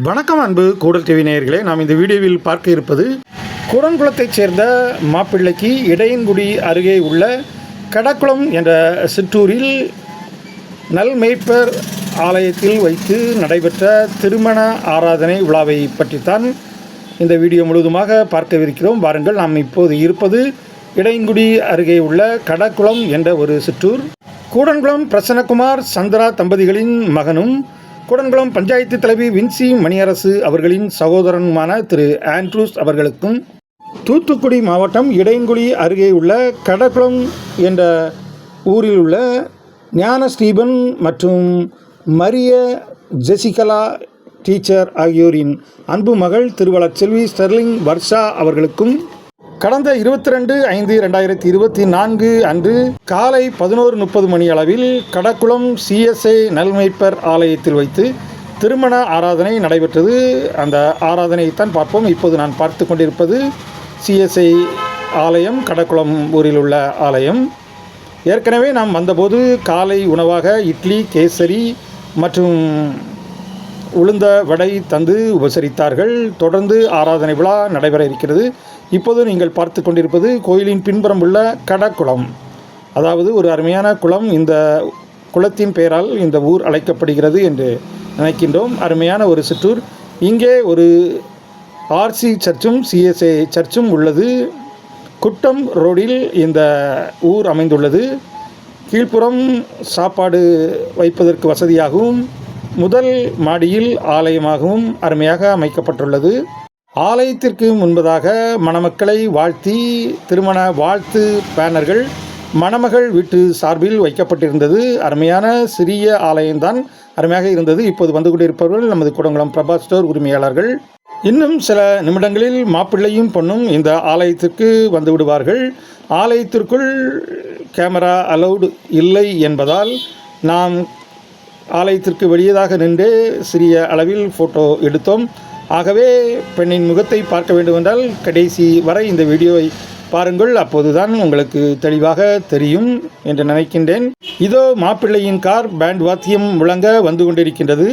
வணக்கம் அன்பு கூடல் டிவி நேயர்களே நாம் இந்த வீடியோவில் பார்க்க இருப்பது குடன்குளத்தைச் சேர்ந்த மாப்பிள்ளைக்கு இடையன்குடி அருகே உள்ள கடக்குளம் என்ற சிற்றூரில் நல்மேய்ப்பர் ஆலயத்தில் வைத்து நடைபெற்ற திருமண ஆராதனை விழாவை பற்றித்தான் இந்த வீடியோ முழுவதுமாக பார்க்கவிருக்கிறோம். வாருங்கள் நாம் இப்போது இருப்பது இடையன்குடி அருகே உள்ள கடக்குளம் என்ற ஒரு சிற்றூர். கூடன்குளம் பிரசன்னகுமார் சந்திரா தம்பதிகளின் மகனும் கூடன்குளம் பஞ்சாயத்து தலைவி வின்சி மணியரசு அவர்களின் சகோதரனுமான திரு ஆண்ட்ரூஸ் அவர்களுக்கும் தூத்துக்குடி மாவட்டம் இடைங்குடி அருகே உள்ள கடக்குளம் என்ற ஊரில் உள்ள ஞான ஸ்டீபன் மற்றும் மரிய ஜெசிகலா டீச்சர் ஆகியோரின் அன்பு மகள் திருவளர் செல்வி ஸ்டெர்லிங் வர்ஷா அவர்களுக்கும் கடந்த இருபத்தி ரெண்டு ஐந்து ரெண்டாயிரத்தி இருபத்தி நான்கு அன்று காலை பதினோரு முப்பது மணி அளவில் கடக்குளம் சிஎஸ்ஐ நல்மைப்பர் ஆலயத்தில் வைத்து திருமண ஆராதனை நடைபெற்றது. அந்த ஆராதனையைத்தான் பார்ப்போம். இப்போது நான் பார்த்து கொண்டிருப்பது சிஎஸ்ஐ ஆலயம் கடக்குளம் ஊரில் உள்ள ஆலயம். ஏற்கனவே நாம் வந்தபோது காலை உணவாக இட்லி கேசரி மற்றும் உளுந்த வடை தந்து உபசரித்தார்கள். தொடர்ந்து ஆராதனை விழா நடைபெற இருக்கிறது. இப்போது நீங்கள் பார்த்து கொண்டிருப்பது கோயிலின் பின்புறம் உள்ள கடக்குளம் அதாவது ஒரு அருமையான குளம். இந்த குளத்தின் பெயரால் இந்த ஊர் அழைக்கப்படுகிறது என்று நினைக்கின்றோம். அருமையான ஒரு சிற்றூர். இங்கே ஒரு ஆர்சி சர்ச்சும் சிஎஸ்ஏ சர்ச்சும் உள்ளது. குட்டம் ரோடில் இந்த ஊர் அமைந்துள்ளது. கீழ்ப்புறம் சாப்பாடு வைப்பதற்கு வசதியாகவும் முதல் மாடியில் ஆலயமாகவும் அருமையாக அமைக்கப்பட்டுள்ளது. ஆலயத்திற்கு முன்பதாக மணமக்களை வாழ்த்தி திருமண வாழ்த்து பேனர்கள் மணமகள் வீட்டு சார்பில் வைக்கப்பட்டிருந்தது. அருமையான சிறிய ஆலயம்தான் அருமையாக இருந்தது. இப்போது வந்து கொண்டிருப்பவர்கள் நமது குடங்குளம் பிரபா ஸ்டோர் உரிமையாளர்கள். இன்னும் சில நிமிடங்களில் மாப்பிள்ளையும் பொண்ணும் இந்த ஆலயத்திற்கு வந்து விடுவார்கள். ஆலயத்திற்குள் கேமரா அலௌடு இல்லை என்பதால் நாம் ஆலயத்திற்கு வெளியதாக நின்று சிறிய அளவில் ஃபோட்டோ எடுத்தோம். ஆகவே பெண்ணின் முகத்தை பார்க்க வேண்டுமென்றால் கடைசி வரை இந்த வீடியோவை பாருங்கள். அப்போதுதான் உங்களுக்கு தெளிவாக தெரியும் என்று நினைக்கின்றேன். இதோ மாப்பிள்ளையின் கார் பேண்ட் வாத்தியம் முழங்க வந்து கொண்டிருக்கின்றது.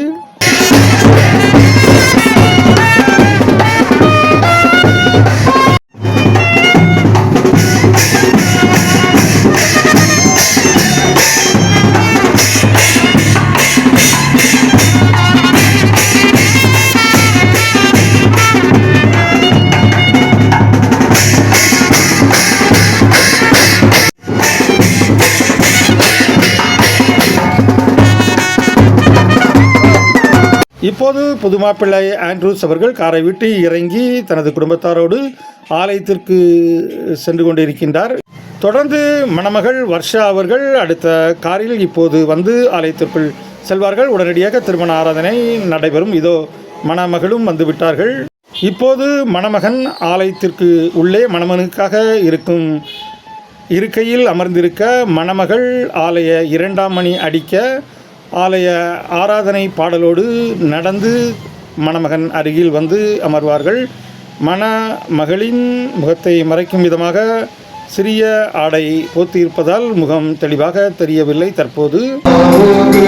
இப்போது புது மாப்பிள்ளை ஆண்ட்ரூஸ் அவர்கள் காரை விட்டு இறங்கி தனது குடும்பத்தாரோடு ஆலயத்திற்கு சென்று கொண்டிருக்கின்றார். தொடர்ந்து மணமகள் வர்ஷா அவர்கள் அடுத்த காரில் இப்போது வந்து ஆலயத்திற்குள் செல்வார்கள். உடனடியாக திருமண ஆராதனை நடைபெறும். இதோ மணமகளும் வந்துவிட்டார்கள் இப்போது மணமகன் ஆலயத்திற்கு உள்ளே மணமகனுக்காக இருக்கும் இருக்கையில் அமர்ந்திருக்க மணமகள் ஆலய இரண்டாம் மணி அடிக்க ஆலய ஆராதனை பாடலோடு நடந்து மணமகன் அருகில் வந்து அமர்வார்கள். மணமகளின் முகத்தை மறைக்கும் விதமாக சிறிய ஆடை போத்தியிருப்பதால் முகம் தெளிவாக தெரியவில்லை. தற்போது இப்போது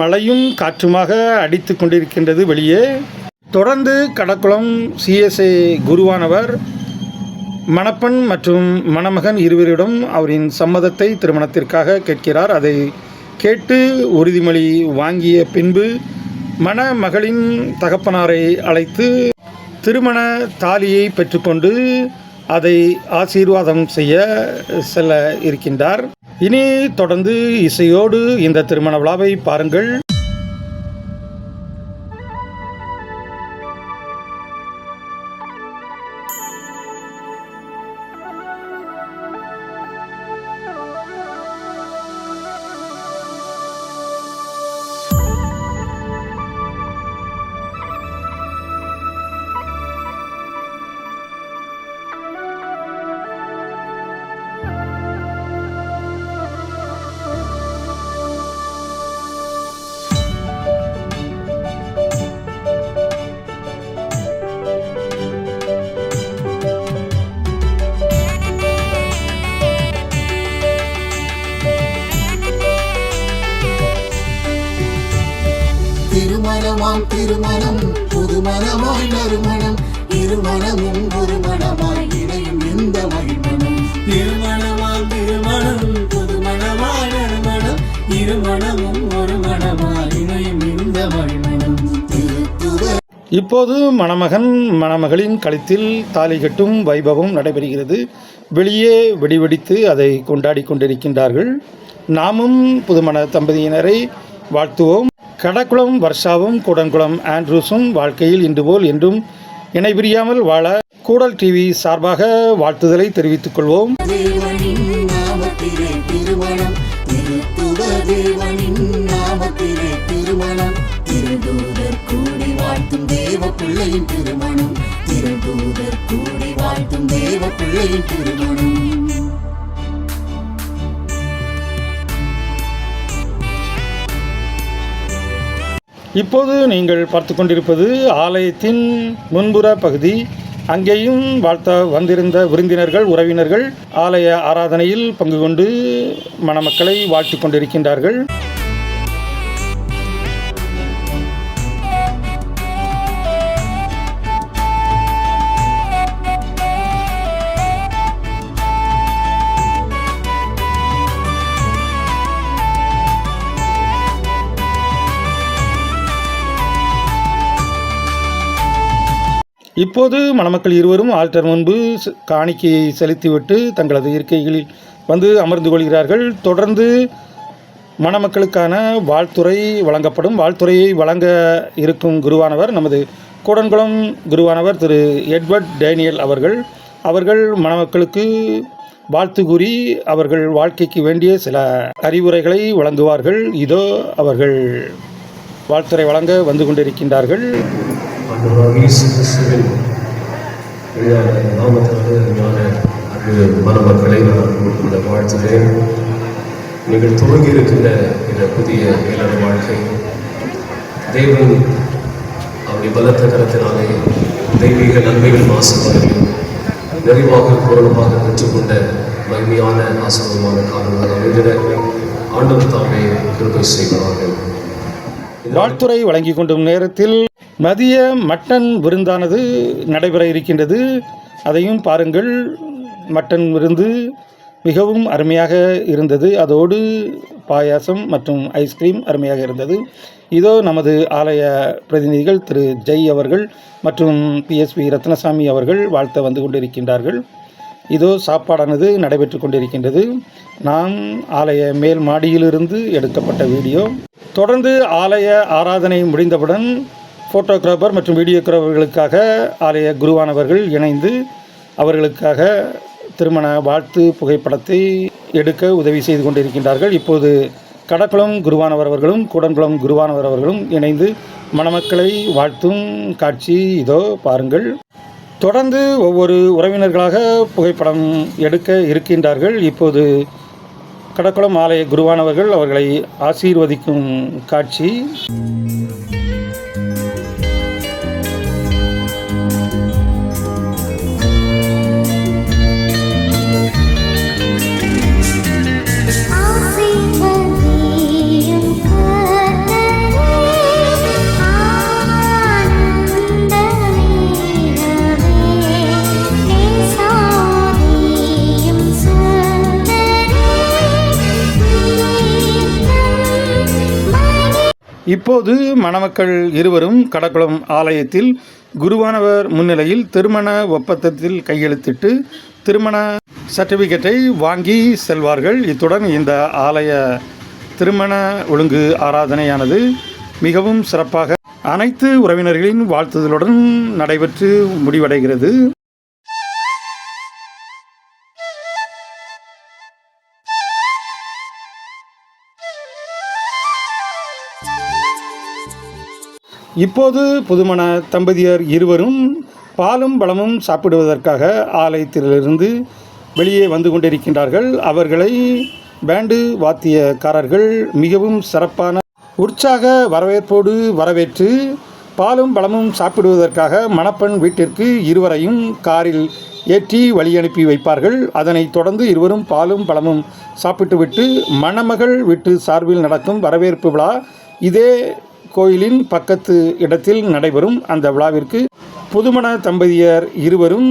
மழையும் காற்றுமாக அடித்து கொண்டிருக்கின்றது வெளியே. தொடர்ந்து கடக்குளம் சிஎஸ்ஏ குருவானவர் மணப்பெண் மற்றும் மணமகன் இருவரிடம் அவரின் சம்மதத்தை திருமணத்திற்காக கேட்கிறார். அதை கேட்டு உறுதிமொழி வாங்கிய பின்பு மணமகளின் தகப்பனாரை அழைத்து திருமண தாலியை பெற்றுக்கொண்டு அதை ஆசீர்வாதம் செய்ய செல்ல இருக்கின்றார். இனி தொடர்ந்து இசையோடு இந்த திருமண விழாவை பாருங்கள். மனமாய் நறுமணம் இருமணமும் ஒரு மனமாய் இணையும் இந்த மகிழ்மணம் திருமணமாம் திருமணம் புது மணமான மனம் இருமணமும் ஒரு மனமாய் இணையும் இந்த மகிழ்மணம் இப்போது மணமகன் மணமகளின் கழுத்தில் தாலி கட்டும் வைபவம் நடைபெறுகிறது. வெளியே வெடிவெடித்து அதை கொண்டாடி கொண்டிருக்கின்றார்கள். நாமும் புதுமண தம்பதியினரை வாழ்த்துவோம். கடக்குளம் வர்ஷாவும் கூடன்குளம் ஆண்ட்ரூஸும் வாழ்க்கையில் இன்று போல் என்றும் இணைபிரியாமல் வாழ கூடல் டிவி சார்பாக வாழ்த்துதலை தெரிவித்துக் கொள்வோம். திருமணம் திருமணம். இப்போது நீங்கள் பார்த்து கொண்டிருப்பது ஆலயத்தின் முன்புற பகுதி. அங்கேயும் வாழ்த்த வந்திருந்த விருந்தினர்கள் உறவினர்கள் ஆலய ஆராதனையில் பங்கு கொண்டு மணமக்களை வாழ்த்திக் கொண்டிருக்கின்றார்கள். இப்போது மணமக்கள் இருவரும் ஆல்டர் முன்பு காணிக்கையை செலுத்திவிட்டு தங்களது இருக்கைகளில் வந்து அமர்ந்து கொள்கிறார்கள். தொடர்ந்து மணமக்களுக்கான வாழ்த்துறை வழங்கப்படும். வாழ்த்துறையை வழங்க இருக்கும் குருவானவர் நமது கூடன்குளம் குருவானவர் திரு எட்வர்ட் டேனியல் அவர்கள். அவர்கள் மணமக்களுக்கு வாழ்த்து கூறி அவர்கள் வாழ்க்கைக்கு வேண்டிய சில அறிவுரைகளை வழங்குவார்கள். இதோ அவர்கள் வாழ்த்துறை வழங்க வந்து கொண்டிருக்கின்றார்கள். ஆண்டவராக இயேசு கிறிஸ்துவின் எளிதான ஞான அன்பு மணமக்களை நான் உங்களுக்கு வாழ்த்துகிறேன் நீங்கள் துவங்கி இருக்கின்ற இந்த புதிய இளம் வாழ்க்கை தேவன் அவருடைய பலத்த கரத்தினாலே தெய்வீக நன்மைகள் ஆசீர்வாதங்களையும் நிறைவாக பூரணமாக பெற்றுக்கொண்ட மகிமையான ஆசீர்வாதமான காலங்கள் அமைந்திட ஆண்டவர் தாமே கிருபை செய்வார்கள் வாழ்த்துறை வழங்கி கொண்டும் நேரத்தில் மதிய மட்டன் விருந்தானது நடைபெற இருக்கின்றது. அதையும் பாருங்கள். மட்டன் விருந்து மிகவும் அருமையாக இருந்தது. அதோடு பாயாசம் மற்றும் ஐஸ்கிரீம் அருமையாக இருந்தது. இதோ நமது ஆலய பிரதிநிதிகள் திரு. ஜெய் அவர்கள் மற்றும் பிஎஸ்பி ரத்னசாமி அவர்கள் வாழ்த்த வந்து கொண்டிருக்கின்றார்கள். இதோ சாப்பாடானது நடைபெற்று கொண்டிருக்கின்றது. நாம் ஆலய மேல் மாடியிலிருந்து எடுக்கப்பட்ட வீடியோ. தொடர்ந்து ஆலய ஆராதனை முடிந்தவுடன் ஃபோட்டோகிராஃபர் மற்றும் வீடியோகிராஃபர்களுக்காக ஆலய குருவானவர்கள் இணைந்து அவர்களுக்காக திருமண வாழ்த்து புகைப்படத்தை எடுக்க உதவி செய்து கொண்டிருக்கின்றார்கள். இப்போது கடக்குளம் குருவானவர் அவர்களும் கூடன்குளம் குருவானவர் அவர்களும் இணைந்து மணமக்களை வாழ்த்தும் காட்சி இதோ பாருங்கள். தொடர்ந்து ஒவ்வொரு உறவினர்களாக புகைப்படம் எடுக்க இருக்கின்றார்கள். இப்போது கடக்குளம் ஆலய குருவானவர்கள் அவர்களை ஆசீர்வதிக்கும் காட்சி. இப்போது மணமக்கள் இருவரும் கடக்குளம் ஆலயத்தில் குருவானவர் முன்னிலையில் திருமண ஒப்பந்தத்தில் கையெழுத்திட்டு திருமண சர்டிபிகேட்டை வாங்கி செல்வார்கள். இத்துடன் இந்த ஆலய திருமண ஒழுங்கு ஆராதனையானது மிகவும் சிறப்பாக அனைத்து உறவினர்களின் வாழ்த்துதலுடன் நடைபெற்று முடிவடைகிறது. இப்போது புதுமண தம்பதியர் இருவரும் பாலும் பழமும் சாப்பிடுவதற்காக ஆலயத்திலிருந்து வெளியே வந்து கொண்டிருக்கின்றார்கள். அவர்களை பேண்டு வாத்தியக்காரர்கள் மிகவும் சிறப்பான உற்சாக வரவேற்போடு வரவேற்று பாலும் பழமும் சாப்பிடுவதற்காக மணப்பெண் வீட்டிற்கு இருவரையும் காரில் ஏற்றி வழி அனுப்பி வைப்பார்கள். அதனைத் தொடர்ந்து இருவரும் பாலும் பழமும் சாப்பிட்டுவிட்டு மணமகள் வீட்டு சார்பில் நடக்கும் வரவேற்பு விழா இதே கோயிலின் பக்கத்து இடத்தில் நடைபெறும் அந்த விழாவிற்கு புதுமண தம்பதியர் இருவரும்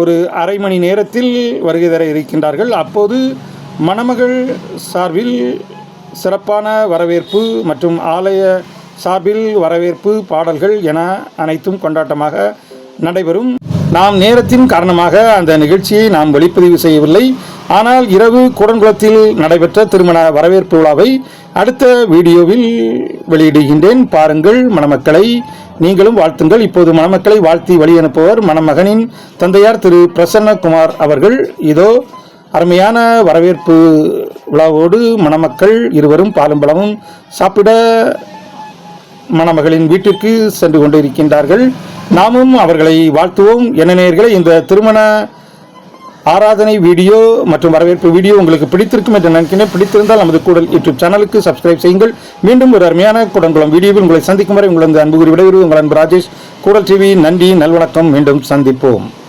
ஒரு அரை மணி நேரத்தில் வருகை தர இருக்கின்றார்கள். அப்போது மணமகள் சார்பில் சிறப்பான வரவேற்பு மற்றும் ஆலய சார்பில் வரவேற்பு பாடல்கள் என அனைத்தும் கொண்டாட்டமாக நடைபெறும். நாம் நேரத்தின் காரணமாக அந்த நிகழ்ச்சியை நாம் ஒளிப்பதிவு செய்யவில்லை. ஆனால் இரவு கூடன்குளத்தில் நடைபெற்ற திருமண வரவேற்பு விழாவை அடுத்த வீடியோவில் வெளியிடுகின்றேன். பாருங்கள் மணமக்களை. நீங்களும் வாழ்த்துங்கள். இப்போது மணமக்களை வாழ்த்தி வழி அனுப்புவர் மணமகனின் தந்தையார் திரு பிரசன்னகுமார் அவர்கள். இதோ அருமையான வரவேற்பு விழாவோடு மணமக்கள் இருவரும் பாலும் பழமும் சாப்பிட மணமகளின் வீட்டிற்கு சென்று கொண்டிருக்கின்றார்கள். நாமும் அவர்களை வாழ்த்துவோம். என்ன நேர்களை இந்த திருமண ஆராதனை வீடியோ மற்றும் வரவேற்பு வீடியோ உங்களுக்கு பிடித்திருக்கும் என்று நினைக்கிறேன். பிடித்திருந்தால் நமது கூடல் யூடியூப் சேனலுக்கு சப்ஸ்கிரைப் செய்யுங்கள். மீண்டும் ஒரு அருமையான குடங்குளம் வீடியோவில் உங்களை சந்திக்கும் வரை உங்களது அன்பு கூறி விடைபெறுவது உங்கள் அன்பு ராஜேஷ். கூடல் டிவி நன்றி நல்வணக்கம். மீண்டும் சந்திப்போம்.